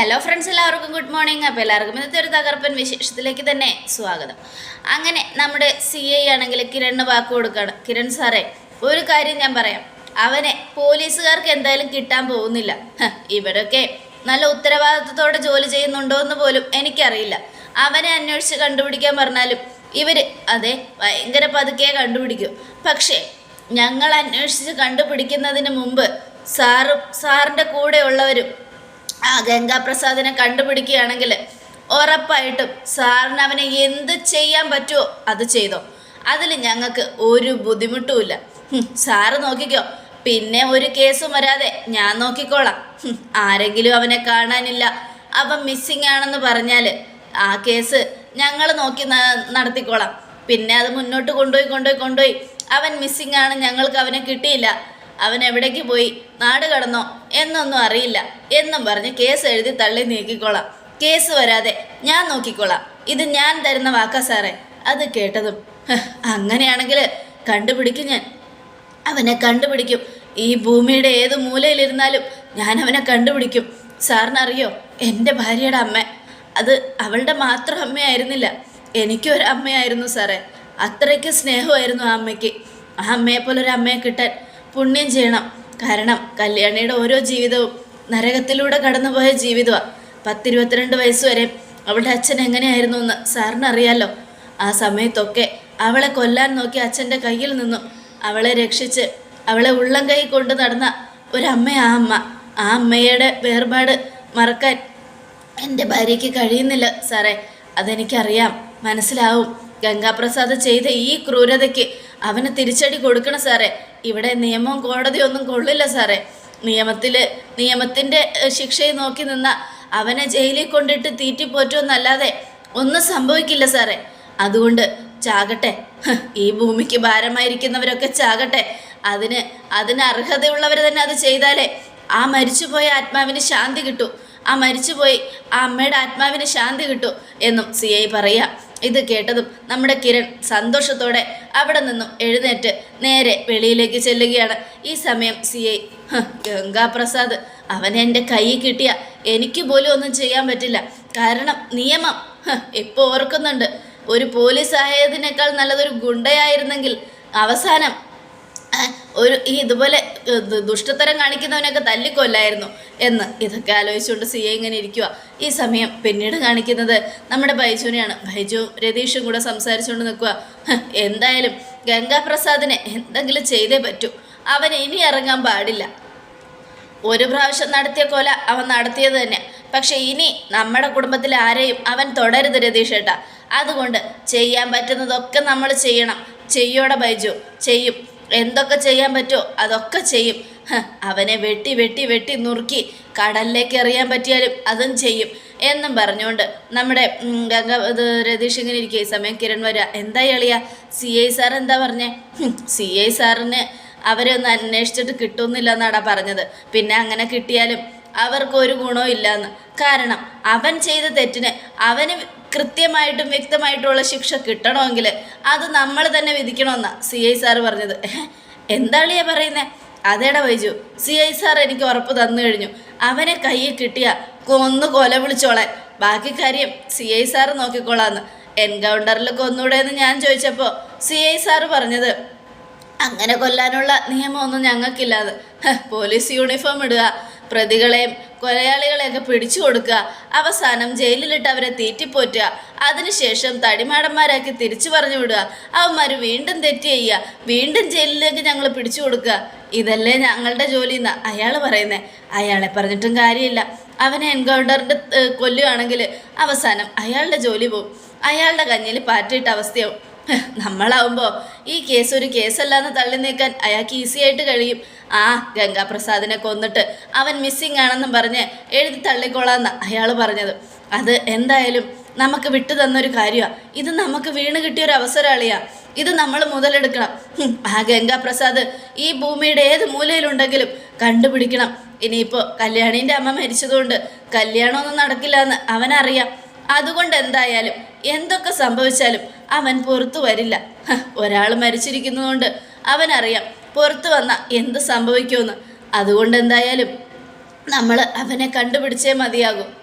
Hello friends എല്ലാവർക്കും good morning അപ്പോൾ എല്ലാവർക്കും ഇന്നത്തെ ഒരു തകർപ്പൻ വിശേഷത്തിലേക്ക് തന്നെ സ്വാഗതം. അങ്ങനെ നമ്മുടെ സി ഐ ആണെങ്കിൽ കിരണിന് വാക്ക് കൊടുക്കുകയാണ് കിരൺ സാറേ ഒരു കാര്യം ഞാൻ പറയാം. അവനെ പോലീസുകാർക്ക് എന്തായാലും കിട്ടാൻ പോകുന്നില്ല. ഇവരൊക്കെ നല്ല ഉത്തരവാദിത്വത്തോടെ ജോലി ചെയ്യുന്നുണ്ടോ എന്ന് പോലും എനിക്കറിയില്ല. അവനെ അന്വേഷിച്ച് കണ്ടുപിടിക്കാൻ പറഞ്ഞാലും ഇവർ അതെ ഭയങ്കര പതുക്കെ കണ്ടുപിടിക്കും. പക്ഷേ ഞങ്ങൾ അന്വേഷിച്ച് കണ്ടുപിടിക്കുന്നതിന് മുമ്പ് സാറും സാറിന്റെ കൂടെയുള്ളവരും ആ ഗംഗാപ്രസാദിനെ കണ്ടുപിടിക്കുകയാണെങ്കിൽ ഉറപ്പായിട്ടും സാറിന് അവനെ എന്ത് ചെയ്യാൻ പറ്റുമോ അത് ചെയ്തോ. അതിൽ ഞങ്ങൾക്ക് ഒരു ബുദ്ധിമുട്ടുമില്ല. സാറ് നോക്കിക്കോ. പിന്നെ ഒരു കേസും വരാതെ ഞാൻ നോക്കിക്കോളാം. ആരെങ്കിലും അവനെ കാണാനില്ല. അവൻ മിസ്സിങ് ആണെന്ന് പറഞ്ഞാൽ ആ കേസ് ഞങ്ങൾ നോക്കി നടത്തിക്കോളാം. പിന്നെ അത് മുന്നോട്ട് കൊണ്ടുപോയി കൊണ്ടുപോയി കൊണ്ടുപോയി. അവൻ മിസ്സിങ് ആണ് ഞങ്ങൾക്ക് അവനെ കിട്ടിയില്ല. അവൻ എവിടേക്ക് പോയി? നാട് കടന്നോ? എന്നൊന്നും അറിയില്ല. എന്നും പറഞ്ഞ് കേസ് എഴുതി തള്ളി നീക്കിക്കോളാം. കേസ് വരാതെ ഞാൻ നോക്കിക്കോളാം. ഇത് ഞാൻ തരുന്ന വാക്കാ സാറേ. അത് കേട്ടതും "ഹ്, അങ്ങനെയാണെങ്കിൽ കണ്ടുപിടിക്കും ഞാൻ. അവനെ കണ്ടുപിടിക്കും. ഈ ഭൂമിയുടെ ഏത് മൂലയിലിരുന്നാലും ഞാൻ അവനെ കണ്ടുപിടിക്കും. സാറിനറിയോ? എന്റെ ഭാര്യയുടെ അമ്മ. അത് അവളുടെ മാത്രം അമ്മയായിരുന്നില്ല. എനിക്കും ഒരു അമ്മയായിരുന്നു സാറേ. അത്രയ്ക്ക് സ്നേഹമായിരുന്നു ആ അമ്മയ്ക്ക്. ആ അമ്മയെ പോലെ ഒരു അമ്മയെ കിട്ടാൻ പുണ്യം ചെയ്യണം. കാരണം കല്യാണിയുടെ ഓരോ ജീവിതവും നരകത്തിലൂടെ കടന്നുപോയ ജീവിതമാണ് പത്തിരുപത്തിരണ്ട് വയസ്സ് വരെ അവളുടെ അച്ഛൻ എങ്ങനെയായിരുന്നു എന്ന് സാറിന് അറിയാലോ ആ സമയത്തൊക്കെ അവളെ കൊല്ലാൻ നോക്കി അച്ഛന്റെ കയ്യിൽ നിന്നും അവളെ രക്ഷിച്ച് അവളെ ഉള്ളം കൈ കൊണ്ട് നടന്ന ഒരമ്മ ആ അമ്മ. ആ അമ്മയുടെ വേർപാട് മറക്കാൻ എന്റെ ഭാര്യയ്ക്ക് കഴിയുന്നില്ല സാറേ. അതെനിക്കറിയാം. മനസ്സിലാവും. ഗംഗാപ്രസാദ് ചെയ്ത ഈ ക്രൂരതയ്ക്ക് അവന് തിരിച്ചടി കൊടുക്കണം സാറേ. ഇവിടെ നിയമവും കോടതിയൊന്നും കൊള്ളില്ല സാറേ. നിയമത്തിൽ നിയമത്തിന്റെ ശിക്ഷയെ നോക്കി നിന്ന അവനെ ജയിലിൽ കൊണ്ടിട്ട് തീറ്റിപ്പോറ്റുമെന്നല്ലാതെ ഒന്നും സംഭവിക്കില്ല സാറേ. അതുകൊണ്ട് ചാകട്ടെ. ഈ ഭൂമിക്ക് ഭാരമായിരിക്കുന്നവരൊക്കെ ചാകട്ടെ. അതിന് അതിന് അർഹതയുള്ളവർ തന്നെ അത് ചെയ്താലേ ആ മരിച്ചുപോയ ആത്മാവിന് ശാന്തി കിട്ടൂ. ആ മരിച്ചുപോയി ആ അമ്മയുടെ ആത്മാവിന് ശാന്തി കിട്ടൂ എന്നും സി ഐ പറയുക. ഇത് കേട്ടതും നമ്മുടെ കിരൺ സന്തോഷത്തോടെ അവിടെ നിന്നും എഴുന്നേറ്റ് നേരെ വെളിയിലേക്ക് ചെല്ലുകയാണ്. ഈ സമയം സി ഐ ഗംഗാപ്രസാദ് അവനെ എന്റെ കിട്ടിയ എനിക്ക് പോലും ഒന്നും ചെയ്യാൻ പറ്റില്ല. കാരണം നിയമം ഇപ്പോൾ ഓർക്കുന്നുണ്ട്. ഒരു പോലീസ് ആയതിനേക്കാൾ നല്ലതൊരു ഗുണ്ടയായിരുന്നെങ്കിൽ അവസാനം ഒരു ഇതുപോലെ ദുഷ്ടത്തരം കാണിക്കുന്നവനൊക്കെ തല്ലിക്കൊല്ലായിരുന്നു. എന്ന് ഇതൊക്കെ ആലോചിച്ചുകൊണ്ട് സി എ ഇങ്ങനെ ഇരിക്കുക ഈ സമയം പിന്നീട് കാണിക്കുന്നത് നമ്മുടെ ബൈജുവിനെയാണ്. ബൈജുവും രതീഷും കൂടെ സംസാരിച്ചുകൊണ്ട് നിൽക്കുക എന്തായാലും ഗംഗാപ്രസാദിനെ എന്തെങ്കിലും ചെയ്തേ പറ്റൂ. അവൻ ഇനി ഇറങ്ങാൻ പാടില്ല. ഒരു പ്രാവശ്യം നടത്തിയ കൊല അവൻ നടത്തിയത് തന്നെ. പക്ഷെ ഇനി നമ്മുടെ കുടുംബത്തിൽ ആരെയും അവൻ തുടരുത് രതീഷ് ഏട്ടാ അതുകൊണ്ട് ചെയ്യാൻ പറ്റുന്നതൊക്കെ നമ്മൾ ചെയ്യണം. ചെയ്യോടെ ബൈജു. ചെയ്യും. എന്തൊക്കെ ചെയ്യാൻ പറ്റുമോ അതൊക്കെ ചെയ്യും. അവനെ വെട്ടി വെട്ടി വെട്ടി നുറുക്കി കടലിലേക്ക് എറിയാൻ പറ്റിയാലും അതും ചെയ്യും. എന്നും പറഞ്ഞുകൊണ്ട് നമ്മുടെ ഗംഗ ഇത് രതീഷ് ഇങ്ങനെ ഇരിക്കുക ഈ സമയം കിരൺ വരിക എന്താ എളിയ സി ഐ സാർ എന്താ പറഞ്ഞേ? സി ഐ സാറിന് അവരെ ഒന്ന് അന്വേഷിച്ചിട്ട് കിട്ടുമെന്നില്ല എന്നാടാ പറഞ്ഞത്. പിന്നെ അങ്ങനെ കിട്ടിയാലും അവർക്ക് ഒരു ഗുണവും ഇല്ലയെന്ന് കാരണം അവൻ ചെയ്ത തെറ്റിന് അവന് കൃത്യമായിട്ടും വ്യക്തമായിട്ടുള്ള ശിക്ഷ കിട്ടണമെങ്കിൽ അത് നമ്മൾ തന്നെ വിധിക്കണമെന്നാ സി ഐ സാറ് പറഞ്ഞത്. എന്താളിയാ പറയുന്നേ? അതേടാ വൈജു സി ഐ സാർ എനിക്ക് ഉറപ്പ് തന്നു കഴിഞ്ഞു. അവനെ കയ്യിൽ കിട്ടിയ കൊന്നു കൊല വിളിച്ചോളെ ബാക്കി കാര്യം സി ഐ സാറ് നോക്കിക്കോളാന്ന്. എൻകൗണ്ടറിൽ കൊന്നൂടെ എന്ന് ഞാൻ ചോദിച്ചപ്പോൾ സി ഐ സാറ് പറഞ്ഞത് അങ്ങനെ കൊല്ലാനുള്ള നിയമമൊന്നും ഞങ്ങൾക്കില്ലാതെ പോലീസ് യൂണിഫോം ഇടുക പ്രതികളെയും കൊലയാളികളെയൊക്കെ പിടിച്ചു കൊടുക്കുക. അവസാനം ജയിലിലിട്ട് അവരെ തീറ്റിപ്പോറ്റുക. അതിനുശേഷം തടിമാടന്മാരാക്കി തിരിച്ചു പറഞ്ഞു വിടുക അവന്മാർ വീണ്ടും തെറ്റ് ചെയ്യുക. വീണ്ടും ജയിലിലേക്ക് ഞങ്ങൾ പിടിച്ചു കൊടുക്കുക. ഇതല്ലേ ഞങ്ങളുടെ ജോലി എന്ന് അയാൾ പറയുന്നത് അയാളെ പറഞ്ഞിട്ടും കാര്യമില്ല. അവനെ എൻകൗണ്ടറിന്റെ കൊല്ലുകയാണെങ്കിൽ അവസാനം അയാളുടെ ജോലി പോവും. അയാളുടെ കഞ്ഞിൽ പാറ്റിയിട്ട അവസ്ഥയാവും. നമ്മളാവുമ്പോൾ ഈ കേസ് ഒരു കേസല്ലാന്ന് തള്ളി നീക്കാൻ അയാൾക്ക് ഈസി ആയിട്ട് കഴിയും. ആ ഗംഗാപ്രസാദിനെ കൊന്നിട്ട് അവൻ മിസ്സിങ് ആണെന്നും പറഞ്ഞ് എഴുതി തള്ളിക്കോളാന്ന് അയാൾ പറഞ്ഞത്. അത് എന്തായാലും നമുക്ക് വിട്ടു തന്നൊരു കാര്യമാണ് ഇത് നമുക്ക് വീണ് കിട്ടിയൊരു അവസരമാളിയാ. ഇത് നമ്മൾ മുതലെടുക്കണം. ആ ഗംഗാപ്രസാദ് ഈ ഭൂമിയുടെ ഏത് മൂലയിലുണ്ടെങ്കിലും കണ്ടുപിടിക്കണം. ഇനിയിപ്പോൾ കല്യാണീന്റെ അമ്മ മരിച്ചതുകൊണ്ട് കല്യാണമൊന്നും നടക്കില്ല എന്ന് അവനറിയാം. അതുകൊണ്ട് എന്തായാലും എന്തൊക്കെ സംഭവിച്ചാലും അവൻ പുറത്തു വരില്ല. ഒരാൾ മരിച്ചിരിക്കുന്നതുകൊണ്ട് അവനറിയാം പുറത്തു വന്ന എന്ത് സംഭവിക്കുമെന്ന്. അതുകൊണ്ട് എന്തായാലും നമ്മൾ അവനെ കണ്ടുപിടിച്ചേ മതിയാകും.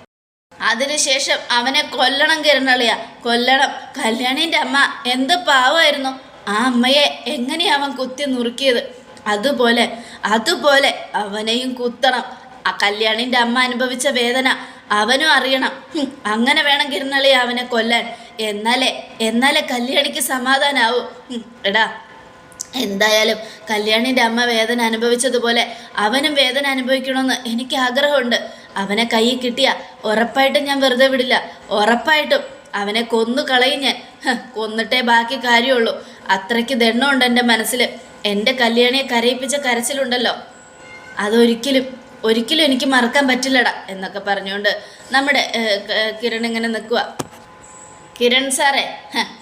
അതിനുശേഷം അവനെ കൊല്ലണം കിരണളിയ. കൊല്ലണം. കല്യാണീന്റെ അമ്മ എന്ത് പാവമായിരുന്നു. ആ അമ്മയെ എങ്ങനെയാ അവൻ കുത്തി നുറുക്കിയത്. അതുപോലെ അതുപോലെ അവനെയും കുത്തണം. ആ കല്യാണിന്റെ അമ്മ അനുഭവിച്ച വേദന അവനും അറിയണം. അങ്ങനെ വേണം കിരുന്നളി അവനെ കൊല്ലാൻ. എന്നാലേ എന്നാലേ കല്യാണിക്ക് സമാധാനാവൂ. എടാ എന്തായാലും കല്യാണിന്റെ അമ്മ വേദന അനുഭവിച്ചതുപോലെ അവനും വേദന അനുഭവിക്കണമെന്ന് എനിക്ക് ആഗ്രഹമുണ്ട്. അവനെ കയ്യിൽ കിട്ടിയ ഉറപ്പായിട്ടും ഞാൻ വെറുതെ വിടില്ല. ഉറപ്പായിട്ടും അവനെ കൊന്നു കളയും ഞാൻ. കൊന്നിട്ടേ ബാക്കി കാര്യമുള്ളൂ. അത്രയ്ക്ക് ദണ്ണമുണ്ട് എന്റെ മനസ്സിൽ എന്റെ കല്യാണിയെ കരയിപ്പിച്ച കരച്ചിലുണ്ടല്ലോ. അതൊരിക്കലും ഒരിക്കലും എനിക്ക് മറക്കാൻ പറ്റില്ലടാ എന്നൊക്കെ പറഞ്ഞുകൊണ്ട് നമ്മുടെ കിരൺ ഇങ്ങനെ നിൽക്കുക കിരൺ സാറേ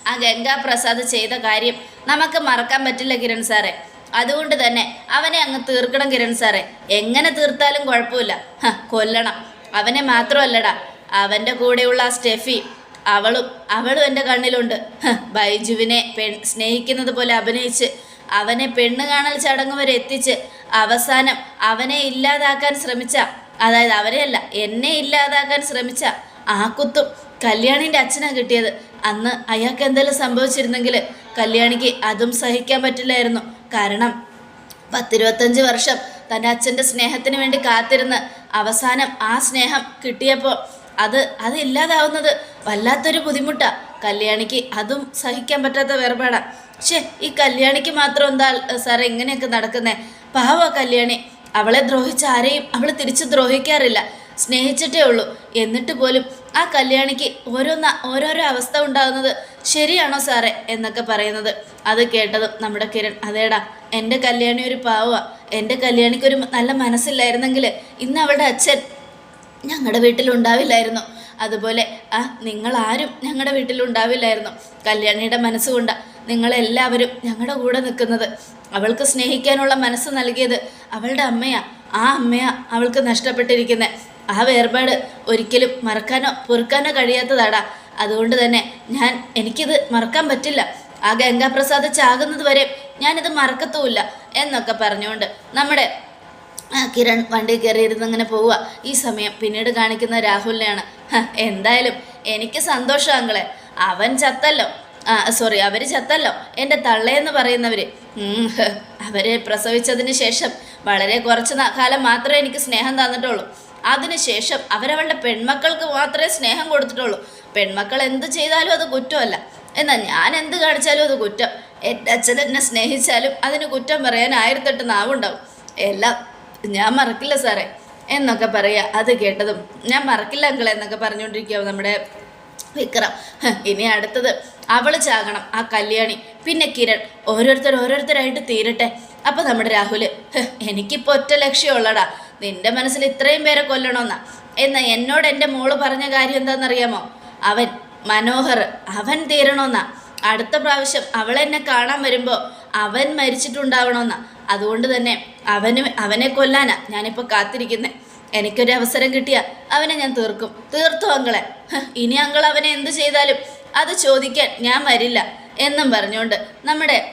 ആ ഗംഗാ പ്രസാദ് ചെയ്ത കാര്യം നമുക്ക് മറക്കാൻ പറ്റില്ല കിരൺ സാറേ. അതുകൊണ്ട് തന്നെ അവനെ അങ്ങ് തീർക്കണം കിരൺ സാറേ. എങ്ങനെ തീർത്താലും കുഴപ്പമില്ല. കൊല്ലണം. അവനെ മാത്രമല്ലടാ അവന്റെ കൂടെയുള്ള സ്റ്റെഫി അവളും അവളും എന്റെ കണ്ണിലുണ്ട്. ബൈജുവിനെ പെൺ സ്നേഹിക്കുന്നത് പോലെ അഭിനയിച്ച് അവനെ പെണ്ണ് കാണൽ ചടങ്ങ് വരെ എത്തിച്ച് അവസാനം അവനെ ഇല്ലാതാക്കാൻ ശ്രമിച്ച അതായത് അവരെയല്ല എന്നെ ഇല്ലാതാക്കാൻ ശ്രമിച്ച ആ കുത്തും കല്യാണിന്റെ അച്ഛനാണ് കിട്ടിയത്. അന്ന് അയാൾക്ക് എന്തെങ്കിലും സംഭവിച്ചിരുന്നെങ്കിൽ കല്യാണിക്ക് അതും സഹിക്കാൻ പറ്റില്ലായിരുന്നു. കാരണം പത്തിരുപത്തഞ്ച് വർഷം തന്റെ അച്ഛന്റെ സ്നേഹത്തിന് വേണ്ടി കാത്തിരുന്ന് അവസാനം ആ സ്നേഹം കിട്ടിയപ്പോൾ അത് അത് ഇല്ലാതാവുന്നത് വല്ലാത്തൊരു ബുദ്ധിമുട്ടാണ് കല്യാണിക്ക് അതും സഹിക്കാൻ പറ്റാത്ത വേർപാടാണ് പക്ഷേ ഈ കല്യാണിക്ക് മാത്രം എന്താ സാറേ ഇങ്ങനെയൊക്കെ നടക്കുന്നേ? പാവ കല്യാണി. അവളെ ദ്രോഹിച്ച ആരെയും അവൾ തിരിച്ചു ദ്രോഹിക്കാറില്ല. സ്നേഹിച്ചിട്ടേ ഉള്ളൂ. എന്നിട്ട് പോലും ആ കല്യാണിക്ക് ഓരോന്ന ഓരോരോ അവസ്ഥ ഉണ്ടാകുന്നത് ശരിയാണോ സാറേ എന്നൊക്കെ പറയുന്നത്. അത് കേട്ടതും നമ്മുടെ കിരൺ അതേടാ എന്റെ കല്യാണി ഒരു പാവ. എന്റെ കല്യാണിക്കൊരു നല്ല മനസ്സില്ലായിരുന്നെങ്കിൽ ഇന്ന് അവളുടെ അച്ഛൻ ഞങ്ങളുടെ വീട്ടിലുണ്ടാവില്ലായിരുന്നു. അതുപോലെ ആ നിങ്ങളാരും ഞങ്ങളുടെ വീട്ടിലുണ്ടാവില്ലായിരുന്നു. കല്യാണിയുടെ മനസ്സുകൊണ്ടാണ് നിങ്ങളെല്ലാവരും ഞങ്ങളുടെ കൂടെ നിൽക്കുന്നത്. അവൾക്ക് സ്നേഹിക്കാനുള്ള മനസ്സ് നൽകിയത് അവളുടെ അമ്മയാ. ആ അമ്മയാ അവൾക്ക് നഷ്ടപ്പെട്ടിരിക്കുന്നത് ആ വേർപാട് ഒരിക്കലും മറക്കാനോ പൊറുക്കാനോ കഴിയാത്തതാടാ. അതുകൊണ്ട് തന്നെ ഞാൻ എനിക്കിത് മറക്കാൻ പറ്റില്ല. ആ ഗംഗാപ്രസാദ് ചാകുന്നത് വരെ ഞാനിത് മറക്കത്തുമില്ല എന്നൊക്കെ പറഞ്ഞുകൊണ്ട് നമ്മുടെ കിരൺ വണ്ടി കയറിയിരുന്ന് ഇങ്ങനെ പോവുക ഈ സമയം പിന്നീട് കാണിക്കുന്ന രാഹുലിനെയാണ്. എന്തായാലും എനിക്ക് സന്തോഷം അങ്ങളെ അവൻ ചത്തല്ലോ. സോറി അവർ ചത്തല്ലോ. എന്റെ തള്ളയെന്ന് പറയുന്നവർ അവരെ പ്രസവിച്ചതിന് ശേഷം വളരെ കുറച്ച് കാലം മാത്രമേ എനിക്ക് സ്നേഹം തന്നിട്ടുള്ളൂ. അതിനുശേഷം അവരവളുടെ പെൺമക്കൾക്ക് മാത്രമേ സ്നേഹം കൊടുത്തിട്ടുള്ളൂ. പെൺമക്കൾ എന്ത് ചെയ്താലും അത് കുറ്റമല്ല. എന്നാൽ ഞാൻ എന്ത് കാണിച്ചാലും അത് കുറ്റം. എന്റെ അച്ഛൻ എന്നെ സ്നേഹിച്ചാലും അതിന് കുറ്റം പറയാൻ ആയിരത്തെട്ട് നാവുണ്ടാവും. എല്ലാം ഞാൻ മറക്കില്ല സാറേ. എന്നൊക്കെ പറയുക അത് കേട്ടതും. ഞാൻ മറക്കില്ല അങ്കിളെ എന്നൊക്കെ പറഞ്ഞുകൊണ്ടിരിക്കുക നമ്മുടെ വിക്രം. ഇനി അടുത്തത് അവൾ ചാകണം ആ കല്യാണി. പിന്നെ കിരൺ. ഓരോരുത്തർ ഓരോരുത്തരായിട്ട് തീരട്ടെ. അപ്പൊ നമ്മുടെ രാഹുൽ എനിക്കിപ്പോ ഒറ്റ ലക്ഷ്യമുള്ളടാ നിന്റെ മനസ്സിൽ ഇത്രയും പേരെ കൊല്ലണമെന്നാ എന്നാ എന്നോട് എന്റെ മോൾ പറഞ്ഞ കാര്യം എന്താണെന്നറിയാമോ അവൻ മനോഹർ അവൻ തീരണമെന്നാ അടുത്ത പ്രാവശ്യം അവൾ എന്നെ കാണാൻ വരുമ്പോൾ അവൻ മരിച്ചിട്ടുണ്ടാവണമെന്നാ അതുകൊണ്ട് തന്നെ അവന് അവനെ കൊല്ലാനാ ഞാനിപ്പോൾ കാത്തിരിക്കുന്നത് എനിക്കൊരു അവസരം കിട്ടിയ അവനെ ഞാൻ തീർക്കും. തീർത്തു അങ്കളെ. ഇനി അങ്കൾ അവനെ എന്ത് ചെയ്താലും അത് ചോദിക്കാൻ ഞാൻ വരില്ല എന്നും പറഞ്ഞുകൊണ്ട് നമ്മുടെ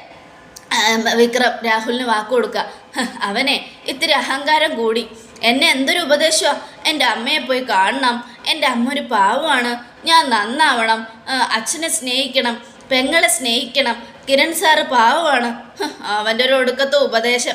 വിക്രം രാഹുലിന് വാക്ക് കൊടുക്കുക അവനെ ഇത്തിരി അഹങ്കാരം കൂടി. എന്നെ എന്തൊരു ഉപദേശമാണ് എന്റെ അമ്മയെ പോയി കാണണം. എന്റെ അമ്മ ഒരു പാവമാണ്. ഞാൻ നന്നാവണം. അച്ഛനെ സ്നേഹിക്കണം. പെങ്ങളെ സ്നേഹിക്കണം. കിരൺ സാറ് പാവമാണ്. അവന്റെ ഒരു ഒടുക്കത്തെ ഉപദേശം.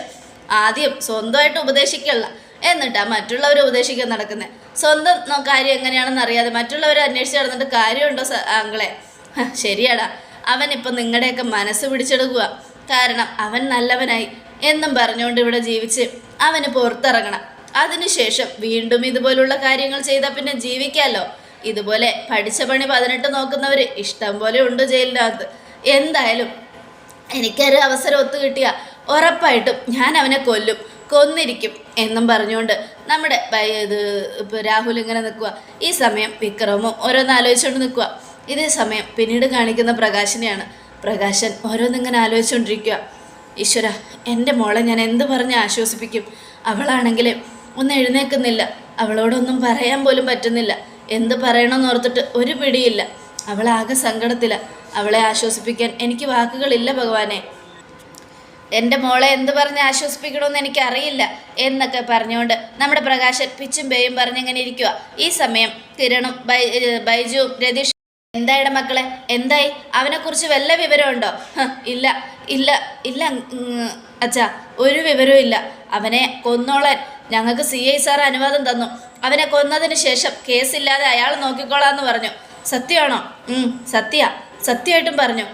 ആദ്യം സ്വന്തമായിട്ട് ഉപദേശിക്കല്ല. എന്നിട്ടാ മറ്റുള്ളവർ ഉപദേശിക്കാൻ നടക്കുന്നത് സ്വന്തം കാര്യം എങ്ങനെയാണെന്ന് അറിയാതെ മറ്റുള്ളവർ അന്വേഷിച്ച് നടന്നിട്ട് കാര്യമുണ്ടോ ആങ്കളെ അവൻ ശരിയാടാ. അവനിപ്പം നിങ്ങളുടെയൊക്കെ മനസ്സ് പിടിച്ചെടുക്കുക കാരണം അവൻ നല്ലവനായി. എന്നും പറഞ്ഞുകൊണ്ട് ഇവിടെ ജീവിച്ച് അവന് പുറത്തിറങ്ങണം. അതിനുശേഷം വീണ്ടും ഇതുപോലുള്ള കാര്യങ്ങൾ ചെയ്താൽ പിന്നെ ജീവിക്കാമല്ലോ ഇതുപോലെ പഠിച്ച പണി പതിനെട്ട് നോക്കുന്നവർ ഇഷ്ടം പോലെ ഉണ്ട് ജയിലിനകത്ത്. എന്തായാലും എനിക്കൊരു അവസരം ഒത്തു കിട്ടിയ ഉറപ്പായിട്ടും ഞാൻ അവനെ കൊല്ലും. കൊന്നിരിക്കും എന്നും പറഞ്ഞുകൊണ്ട് നമ്മുടെ ഇത് രാഹുൽ ഇങ്ങനെ നിൽക്കുക ഈ സമയം വിക്രമും ഓരോന്ന് ആലോചിച്ചുകൊണ്ട് നിൽക്കുക ഇതേ സമയം പിന്നീട് കാണിക്കുന്ന പ്രകാശിനെയാണ്. പ്രകാശൻ ഓരോന്നിങ്ങനെ ആലോചിച്ചുകൊണ്ടിരിക്കുക ഈശ്വര എന്റെ മോളെ ഞാൻ എന്ത് പറഞ്ഞ് ആശ്വസിപ്പിക്കും? അവളാണെങ്കിൽ ഒന്ന് എഴുന്നേൽക്കുന്നില്ല. അവളോടൊന്നും പറയാൻ പോലും പറ്റുന്നില്ല. എന്ത് പറയണമെന്ന് ഓർത്തിട്ട് ഒരു പിടിയില്ല. അവളാകെ സങ്കടത്തില. അവളെ ആശ്വസിപ്പിക്കാൻ എനിക്ക് വാക്കുകളില്ല ഭഗവാനെ. എന്റെ മോളെ എന്ത് പറഞ്ഞ് ആശ്വസിപ്പിക്കണമെന്ന് എനിക്കറിയില്ല എന്നൊക്കെ പറഞ്ഞുകൊണ്ട് നമ്മുടെ പ്രകാശൻ പിച്ചും പേയും പറഞ്ഞിങ്ങനെ ഇരിക്കുക ഈ സമയം കിരണും ബൈജുവും രതീഷ് എന്തായിട മക്കളെ? എന്തായി? അവനെക്കുറിച്ച് വല്ല വിവരമുണ്ടോ? ഇല്ല ഇല്ല ഇല്ല അച്ഛാ ഒരു വിവരവും ഇല്ല. അവനെ കൊന്നോളാൻ ഞങ്ങൾക്ക് സി ഐ സാർ അനുവാദം തന്നു. അവനെ കൊന്നതിന് ശേഷം കേസില്ലാതെ അയാൾ നോക്കിക്കോളാന്ന് പറഞ്ഞു. സത്യമാണോ? സത്യ. സത്യമായിട്ടും പറഞ്ഞു.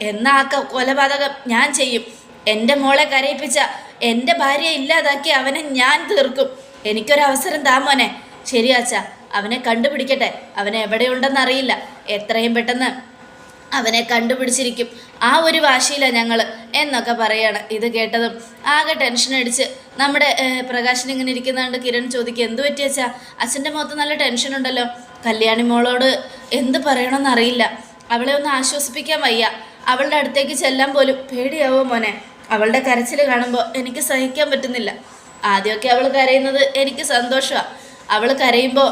എന്നാ കൊലപാതകം ഞാൻ ചെയ്യും. എന്റെ മോളെ കരയിപ്പിച്ച എന്റെ ഭാര്യയെ ഇല്ലാതാക്കി അവനെ ഞാൻ തീർക്കും. എനിക്കൊരവസരം താ മോനെ. ശരി അച്ഛാ അവനെ കണ്ടുപിടിക്കട്ടെ. അവനെ അവൻ എവിടെയുണ്ടെന്നറിയില്ല. എത്രയും പെട്ടെന്ന് അവനെ കണ്ടുപിടിച്ചിരിക്കും. ആ ഒരു വാശിയിലാണ് ഞങ്ങൾ എന്നൊക്കെ പറയാണ്. ഇത് കേട്ടതും ആകെ ടെൻഷൻ അടിച്ച് നമ്മുടെ പ്രകാശൻ ഇങ്ങനെ ഇരിക്കുന്നതുകൊണ്ട് കിരൺ ചോദിക്കുക എന്ത് പറ്റിയച്ചാ അച്ഛന്റെ മുഖത്ത് നല്ല ടെൻഷൻ ഉണ്ടല്ലോ. കല്യാണി മോളോട് എന്ത് പറയണമെന്നറിയില്ല. അവളെ ഒന്ന് ആശ്വസിപ്പിക്കാൻ വയ്യ. അവളുടെ അടുത്തേക്ക് ചെല്ലാൻ പോലും പേടിയാവോ മോനെ? അവളുടെ കരച്ചിൽ കാണുമ്പോൾ എനിക്ക് സഹിക്കാൻ പറ്റുന്നില്ല. ആദ്യമൊക്കെ അവൾ കരയുന്നത് എനിക്ക് സന്തോഷമാണ് അവൾ കരയുമ്പോൾ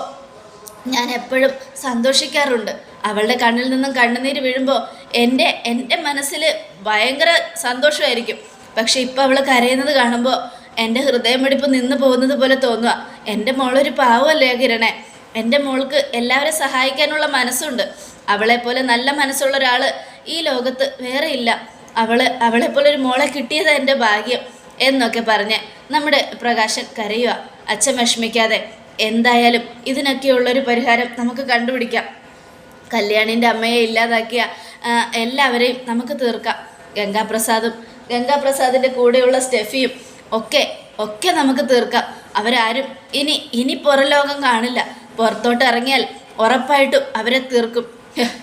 ഞാൻ എപ്പോഴും സന്തോഷിക്കാറുണ്ട്. അവളുടെ കണ്ണിൽ നിന്നും കണ്ണുനീര് വീഴുമ്പോൾ എന്റെ എന്റെ മനസ്സിൽ ഭയങ്കര സന്തോഷമായിരിക്കും. പക്ഷെ ഇപ്പോൾ അവൾ കരയുന്നത് കാണുമ്പോൾ എന്റെ ഹൃദയമിടിപ്പ് നിന്ന് പോകുന്നത് പോലെ തോന്നുക എന്റെ മോളൊരു പാവമല്ലേ കിരണേ? എന്റെ മോൾക്ക് എല്ലാവരെ സഹായിക്കാനുള്ള മനസ്സുണ്ട്. അവളെപ്പോലെ നല്ല മനസ്സുള്ള ഒരാൾ ഈ ലോകത്ത് വേറെ ഇല്ല. അവൾ അവളെ പോലെ ഒരു മോളെ കിട്ടിയത് എന്റെ ഭാഗ്യം എന്നൊക്കെ പറഞ്ഞ് നമ്മുടെ പ്രകാശൻ കരയുക അച്ഛൻ വിഷമിക്കാതെ എന്തായാലും ഇതിനൊക്കെയുള്ളൊരു പരിഹാരം നമുക്ക് കണ്ടുപിടിക്കാം. കല്യാണിന്റെ അമ്മയെ ഇല്ലാതാക്കിയ എല്ലാവരെയും നമുക്ക് തീർക്കാം. ഗംഗാപ്രസാദും ഗംഗാപ്രസാദിന്റെ കൂടെയുള്ള സ്റ്റെഫിയും ഒക്കെ ഒക്കെ നമുക്ക് തീർക്കാം. അവരാരും ഇനി ഇനി പുറലോകം കാണില്ല. പുറത്തോട്ട് ഇറങ്ങിയാൽ ഉറപ്പായിട്ടും അവരെ തീർക്കും.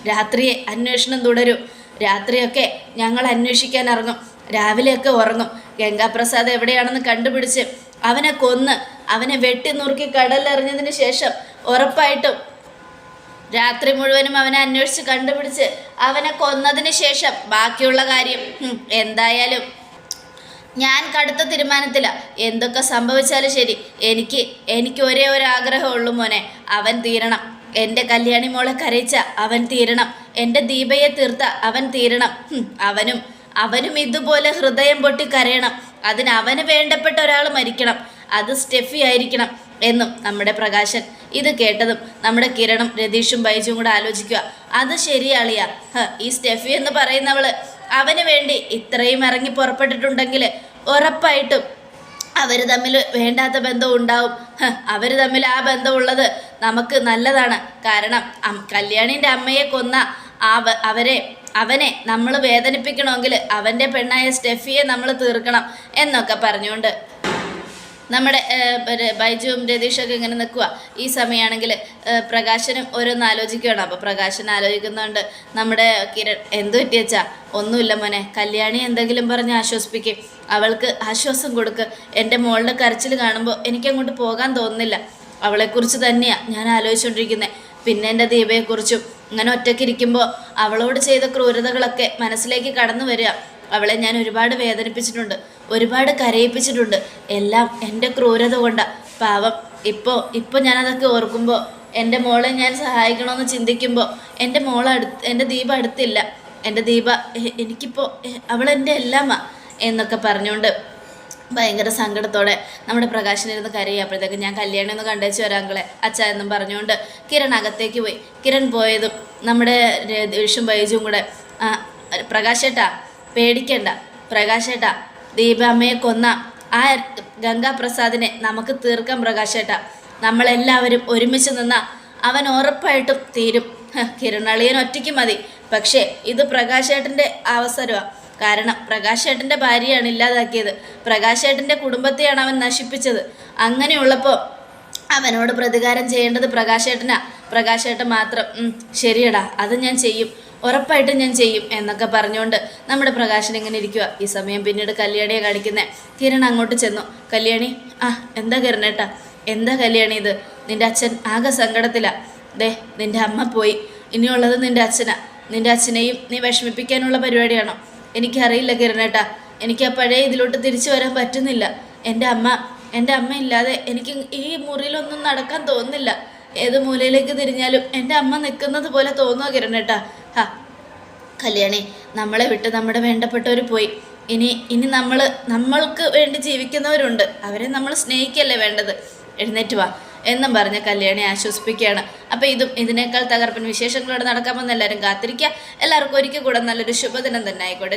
രാത്രിയെ അന്വേഷണം തുടരും. രാത്രിയൊക്കെ ഞങ്ങൾ അന്വേഷിക്കാൻ ഇറങ്ങും. രാവിലെയൊക്കെ ഉറങ്ങും. ഗംഗാപ്രസാദ് എവിടെയാണെന്ന് കണ്ടുപിടിച്ച് അവനെ കൊന്ന് അവനെ വെട്ടി നുറുക്കി കടലിലെറിഞ്ഞതിന് ശേഷം ഉറപ്പായിട്ടും രാത്രി മുഴുവനും അവനെ അന്വേഷിച്ച് കണ്ടുപിടിച്ച് അവനെ കൊന്നതിന് ശേഷം ബാക്കിയുള്ള കാര്യം എന്തായാലും ഞാൻ കടുത്ത തീരുമാനത്തില. എന്തൊക്കെ സംഭവിച്ചാലും ശരി. എനിക്ക് എനിക്ക് ഒരേ ഒരു ആഗ്രഹമുള്ളൂ മോനെ. അവൻ തീരണം. എന്റെ കല്യാണി മോളെ കരയിച്ച അവൻ തീരണം. എന്റെ ദീപയെ തീർത്ത അവൻ തീരണം. അവനും അവനും ഇതുപോലെ ഹൃദയം പൊട്ടി കരയണം. അതിന് അവന് വേണ്ടപ്പെട്ട ഒരാൾ മരിക്കണം. അത് സ്റ്റെഫി ആയിരിക്കണം എന്നും നമ്മുടെ പ്രകാശൻ ഇത് കേട്ടതും നമ്മുടെ കിരണും രതീഷും ബൈജും കൂടെ ആലോചിക്കുക. അത് ശരിയാളിയ ഈ സ്റ്റെഫി എന്ന് പറയുന്നവൾ അവന് വേണ്ടി ഇത്രയും ഇറങ്ങി പുറപ്പെട്ടിട്ടുണ്ടെങ്കിൽ ഉറപ്പായിട്ടും അവർ തമ്മിൽ വേണ്ടാത്ത ബന്ധം ഉണ്ടാവും. അവർ തമ്മിൽ ആ ബന്ധമുള്ളത് നമുക്ക് നല്ലതാണ്. കാരണം കല്യാണിന്റെ അമ്മയെ കൊന്ന ആ അവരെ അവനെ നമ്മൾ വേദനിപ്പിക്കണമെങ്കിൽ അവന്റെ പെണ്ണായ സ്റ്റെഫിയെ നമ്മൾ തീർക്കണം എന്നൊക്കെ പറഞ്ഞുകൊണ്ട് നമ്മുടെ ബൈജുവും രതീഷൊക്കെ ഇങ്ങനെ നിൽക്കുക. ഈ സമയമാണെങ്കിൽ പ്രകാശനും ഓരോന്ന് ആലോചിക്കുകയാണ്. അപ്പോൾ പ്രകാശൻ ആലോചിക്കുന്നതുകൊണ്ട് നമ്മുടെ കിരൺ എന്തു പറ്റിയച്ചാ ഒന്നുമില്ല മോനെ. കല്യാണി എന്തെങ്കിലും പറഞ്ഞ് ആശ്വസിപ്പിക്കും. അവൾക്ക് ആശ്വാസം കൊടുക്ക്. എന്റെ മോളുടെ കരച്ചിൽ കാണുമ്പോൾ എനിക്കങ്ങോട്ട് പോകാൻ തോന്നുന്നില്ല. അവളെക്കുറിച്ച് തന്നെയാണ് ഞാൻ ആലോചിച്ചുകൊണ്ടിരിക്കുന്നത് പിന്നെ എന്റെ ദീപയെക്കുറിച്ചും ഇങ്ങനെ ഒറ്റയ്ക്കിരിക്കുമ്പോൾ അവളോട് ചെയ്ത ക്രൂരതകളൊക്കെ മനസ്സിലേക്ക് കടന്നു വരിക. അവളെ ഞാൻ ഒരുപാട് വേദനിപ്പിച്ചിട്ടുണ്ട് ഒരുപാട് കരയിപ്പിച്ചിട്ടുണ്ട്. എല്ലാം എന്റെ ക്രൂരത കൊണ്ടാണ് പാവം ഇപ്പോൾ ഇപ്പോൾ ഞാനതൊക്കെ ഓർക്കുമ്പോൾ എന്റെ മോളെ ഞാൻ സഹായിക്കണമെന്ന് ചിന്തിക്കുമ്പോൾ എന്റെ മോളെ അടുത്ത് എന്റെ ദീപ അടുത്തില്ല. എന്റെ ദീപ എനിക്കിപ്പോൾ അവളെന്റെ എല്ലാമാ എന്നൊക്കെ പറഞ്ഞുകൊണ്ട് ഭയങ്കര സങ്കടത്തോടെ നമ്മുടെ പ്രകാശനിരുന്ന് കരയുക അപ്പോഴത്തേക്ക് ഞാൻ കല്യാണി ഒന്ന് കണ്ടേച്ച് വരാങ്കളെ അച്ഛ എന്നും പറഞ്ഞുകൊണ്ട് കിരൺ അകത്തേക്ക് പോയി. കിരൺ പോയതും നമ്മുടെ രതീഷും ബൈജും കൂടെ പ്രകാശേട്ടാ പേടിക്കണ്ട. പ്രകാശേട്ട ദീപാമ്മയെ കൊന്ന ആ ഗംഗാപ്രസാദിനെ നമുക്ക് തീർക്കാം പ്രകാശേട്ട. നമ്മളെല്ലാവരും ഒരുമിച്ച് നിന്ന അവൻ ഉറപ്പായിട്ടും തീരും. കിരണളിയൻ ഒറ്റയ്ക്ക് മതി. പക്ഷേ ഇത് പ്രകാശേട്ടന്റെ അവസരമാണ് കാരണം പ്രകാശേട്ടന്റെ ഭാര്യയാണ് ഇല്ലാതാക്കിയത്. പ്രകാശേട്ടന്റെ കുടുംബത്തെയാണ് അവൻ നശിപ്പിച്ചത്. അങ്ങനെയുള്ളപ്പോൾ അവനോട് പ്രതികാരം ചെയ്യേണ്ടത് പ്രകാശേട്ടനാ. പ്രകാശേട്ടൻ മാത്രം. "ഉം, ശരിയടാ അത് ഞാൻ ചെയ്യും. ഉറപ്പായിട്ടും ഞാൻ ചെയ്യും എന്നൊക്കെ പറഞ്ഞുകൊണ്ട് നമ്മുടെ പ്രകാശൻ ഇങ്ങനെ ഇരിക്കുക ഈ സമയം പിന്നീട് കല്യാണിയെ കാണിക്കുന്നത് കിരൺ അങ്ങോട്ട് ചെന്നു. കല്യാണി ആ എന്താ കിരണേട്ടാ? എന്താ കല്യാണി ഇത്? നിന്റെ അച്ഛൻ ആകെ സങ്കടത്തിലാ. ദേ നിന്റെ അമ്മ പോയി. ഇനിയുള്ളത് നിന്റെ അച്ഛനാ. നിന്റെ അച്ഛനെയും നീ വിഷമിപ്പിക്കാനുള്ള പരിപാടിയാണോ? എനിക്കറിയില്ല കിരണേട്ടാ. എനിക്ക് ആ പഴയ ഇതിലോട്ട് തിരിച്ചു വരാൻ പറ്റുന്നില്ല. എന്റെ അമ്മ എന്റെ അമ്മ ഇല്ലാതെ എനിക്ക് ഈ മുറിയിലൊന്നും നടക്കാൻ തോന്നുന്നില്ല. ഏത് മൂലയിലേക്ക് തിരിഞ്ഞാലും എന്റെ അമ്മ നിൽക്കുന്നത് പോലെ തോന്നുക കിരണേട്ടാ. കല്യാണി നമ്മളെ വിട്ട് നമ്മുടെ വേണ്ടപ്പെട്ടവർ പോയി. ഇനി ഇനി നമ്മൾ നമ്മൾക്ക് വേണ്ടി ജീവിക്കുന്നവരുണ്ട്. അവരെ നമ്മൾ സ്നേഹിക്കല്ലേ വേണ്ടത്? എഴുന്നേറ്റ് വാ. എന്നും പറഞ്ഞ് കല്യാണി ആശ്വസിപ്പിക്കുകയാണ്. അപ്പോൾ ഇതും ഇതിനേക്കാൾ തകർപ്പൻ വിശേഷങ്ങളോട് നടക്കാമെന്ന് എല്ലാവരും കാത്തിരിക്കുക. എല്ലാവർക്കും ഒരിക്കൽ കൂടെ നല്ലൊരു ശുഭദിനം തന്നെ ആയിക്കോട്ടെ.